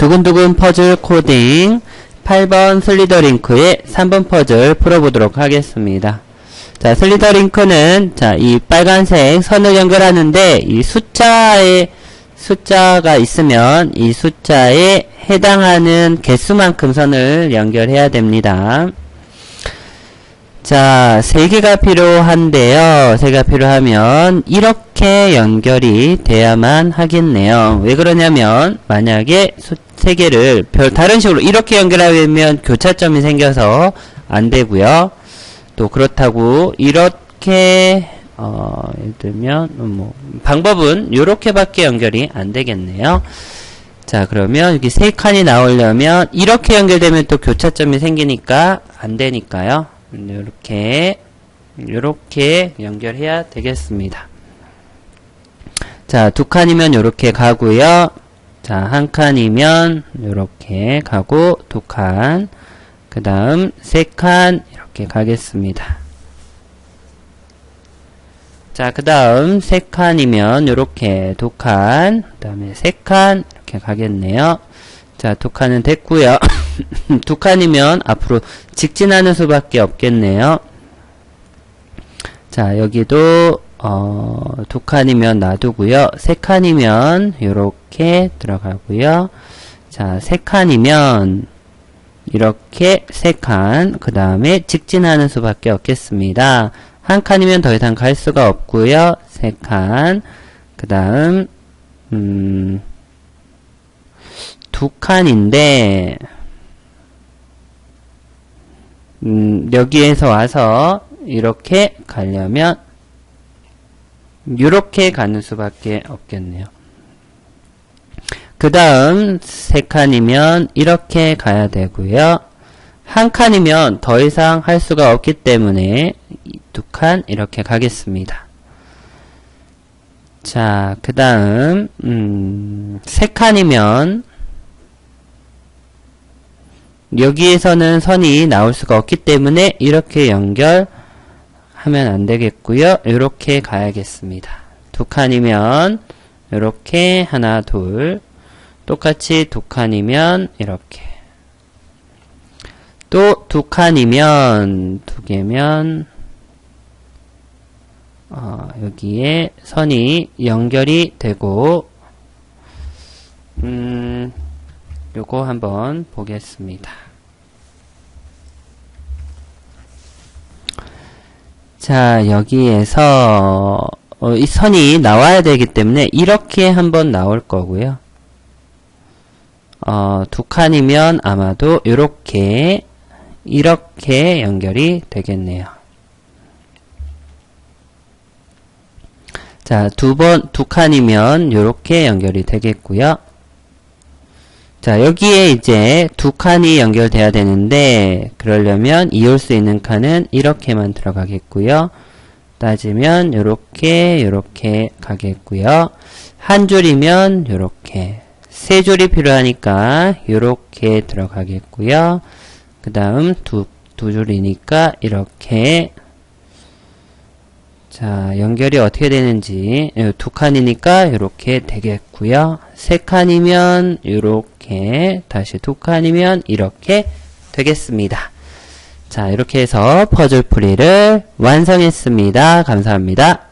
두근두근 퍼즐 코딩 8번 슬리더링크의 3번 퍼즐 풀어보도록 하겠습니다. 자, 슬리더링크는 자, 이 빨간색 선을 연결하는데 이 숫자에 숫자가 있으면 이 숫자에 해당하는 개수만큼 선을 연결해야 됩니다. 자, 세 개가 필요한데요. 세 개가 필요하면 이렇게 연결이 돼야만 하겠네요. 왜 그러냐면 만약에 세 개를 별 다른 식으로 이렇게 연결하면 교차점이 생겨서 안 되고요. 또 그렇다고 이렇게 어, 예를 들면 뭐 방법은 이렇게밖에 연결이 안 되겠네요. 자, 그러면 여기 세 칸이 나오려면 이렇게 연결되면 또 교차점이 생기니까 안 되니까요. 이렇게 이렇게 연결해야 되겠습니다. 자, 두 칸이면 이렇게 가고요. 자, 한 칸이면 이렇게 가고 두 칸. 그 다음 세 칸 이렇게 가겠습니다. 자, 그 다음 세 칸이면 이렇게 두 칸, 그 다음에 세 칸 이렇게 가겠네요. 자, 두 칸은 됐고요. 두 칸이면 앞으로 직진하는 수밖에 없겠네요. 자, 여기도 어, 두 칸이면 놔두고요. 세 칸이면 이렇게 들어가고요. 자, 세 칸이면 이렇게 세 칸, 그 다음에 직진하는 수밖에 없겠습니다. 한 칸이면 더 이상 갈 수가 없고요. 세 칸, 그 다음 음, 두 칸인데 음, 여기에서 와서 이렇게 가려면 이렇게 가는 수밖에 없겠네요. 그 다음 세 칸이면 이렇게 가야 되고요. 한 칸이면 더 이상 할 수가 없기 때문에 두 칸 이렇게 가겠습니다. 자, 그 다음 음, 세 칸이면 여기에서는 선이 나올 수가 없기 때문에 이렇게 연결하면 안 되겠고요. 이렇게 가야겠습니다. 두 칸이면 이렇게 하나 둘 똑같이 두 칸이면 이렇게 또 두 칸이면 두 개면 어, 여기에 선이 연결이 되고 음 요거 한번 보겠습니다. 자, 여기에서 어, 이 선이 나와야 되기 때문에 이렇게 한번 나올 거고요. 어, 두 칸이면 아마도 이렇게 이렇게 연결이 되겠네요. 자, 두 번, 두 칸이면 이렇게 연결이 되겠고요. 자, 여기에 이제 두 칸이 연결돼야 되는데, 그러려면 이을 수 있는 칸은 이렇게만 들어가겠고요. 따지면, 요렇게 가겠고요. 한 줄이면, 요렇게. 세 줄이 필요하니까, 요렇게 들어가겠고요. 그 다음, 두, 두 줄이니까, 이렇게. 자, 연결이 어떻게 되는지, 두 칸이니까, 이렇게 되겠고요. 세 칸이면, 이렇게, 다시 두 칸이면, 이렇게 되겠습니다. 자, 이렇게 해서 퍼즐 풀이를 완성했습니다. 감사합니다.